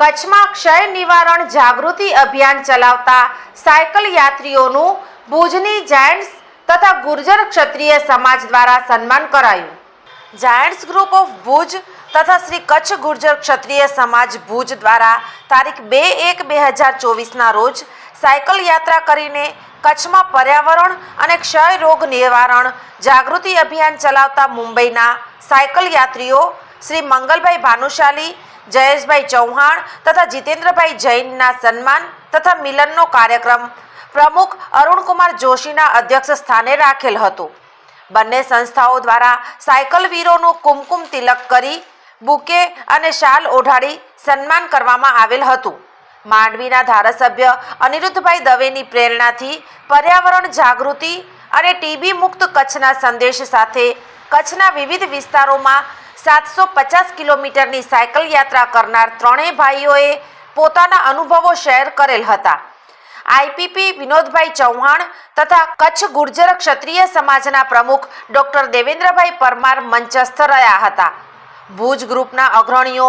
કચ્છમાં ક્ષય નિવારણ જાગૃતિ અભિયાન ચલાવતા સાયકલ યાત્રીઓનું ભુજની જાયન્ટ્સ તથા ગુર્જર ક્ષત્રિય સમાજ દ્વારા સન્માન કરાયું. જાયન્ટ્સ ગ્રુપ ઓફ ભુજ તથા શ્રી કચ્છ ગુર્જર ક્ષત્રિય સમાજ ભુજ દ્વારા તારીખ બે એક બે હજાર ચોવીસના રોજ સાયકલ યાત્રા કરીને કચ્છમાં પર્યાવરણ અને ક્ષય રોગ નિવારણ જાગૃતિ અભિયાન ચલાવતા મુંબઈના સાયકલ યાત્રીઓ શ્રી મંગલભાઈ ભાનુશાલી જયેશભાઈ ચૌહાણ તથા જીતેન્દ્રભાઈ જૈનના સન્માન તથા મિલનનો કાર્યક્રમ પ્રમુખ અરુણકુમાર જોશીના અધ્યક્ષ સ્થાને રાખેલ હતો. બંને સંસ્થાઓ દ્વારા સાયકલ વીરોનું કુમકુમ તિલક કરી, બુકે અને શાલ ઓઢાડી સન્માન કરવામાં આવેલ હતું. માંડવીના ધારાસભ્ય અનિરુદ્ધભાઈ દવેની પ્રેરણાથી પર્યાવરણ જાગૃતિ અને ટીબી મુક્ત કચ્છના સંદેશ સાથે કચ્છના વિવિધ વિસ્તારોમાં સાતસો પચાસ કિલોમીટરની સાયકલ યાત્રા કરનાર ત્રણેય ભાઈઓએ પોતાના અનુભવો શેર કરેલ હતા. આઈપીપી વિનોદભાઈ ચૌહાણ તથા કચ્છ ગુર્જર ક્ષત્રિય સમાજના પ્રમુખ ડોક્ટર દેવેન્દ્રભાઈ પરમાર મંચસ્થ રહ્યા હતા. ભુજ ગ્રુપના અગ્રણીઓ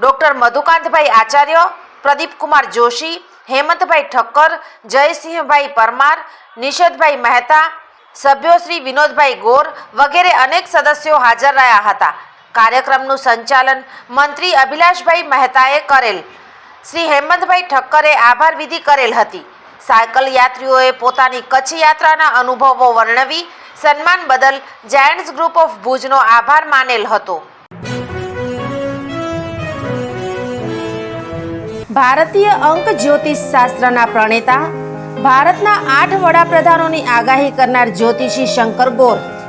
ડોક્ટર મધુકાંતભાઈ આચાર્ય, પ્રદીપકુમાર જોશી, હેમંતભાઈ ઠક્કર, જયસિંહભાઈ પરમાર, નિષેધભાઈ મહેતા, સભ્યો શ્રી વિનોદભાઈ ગોર વગેરે અનેક સદસ્યો હાજર રહ્યા હતા. કાર્યક્રમનું સંચાલન મંત્રી અભિલાષભાઈ મહેતાએ કરેલ. શ્રી હેમંતભાઈ ઠક્કરે આભાર વિધિ કરેલ હતી. સાયકલ યાત્રીઓએ પોતાની કચ્છ યાત્રાના અનુભવો વર્ણવી સન્માન બદલ જાયન્ટ્સ ગ્રુપ ઓફ ભુજનો આભાર માનેલ હતો. ભારતીય અંક જ્યોતિષ શાસ્ત્રના પ્રણેતા, ભારતના આઠ વડાપ્રધાનોની આગાહી કરનાર જ્યોતિષી શંકર ગોર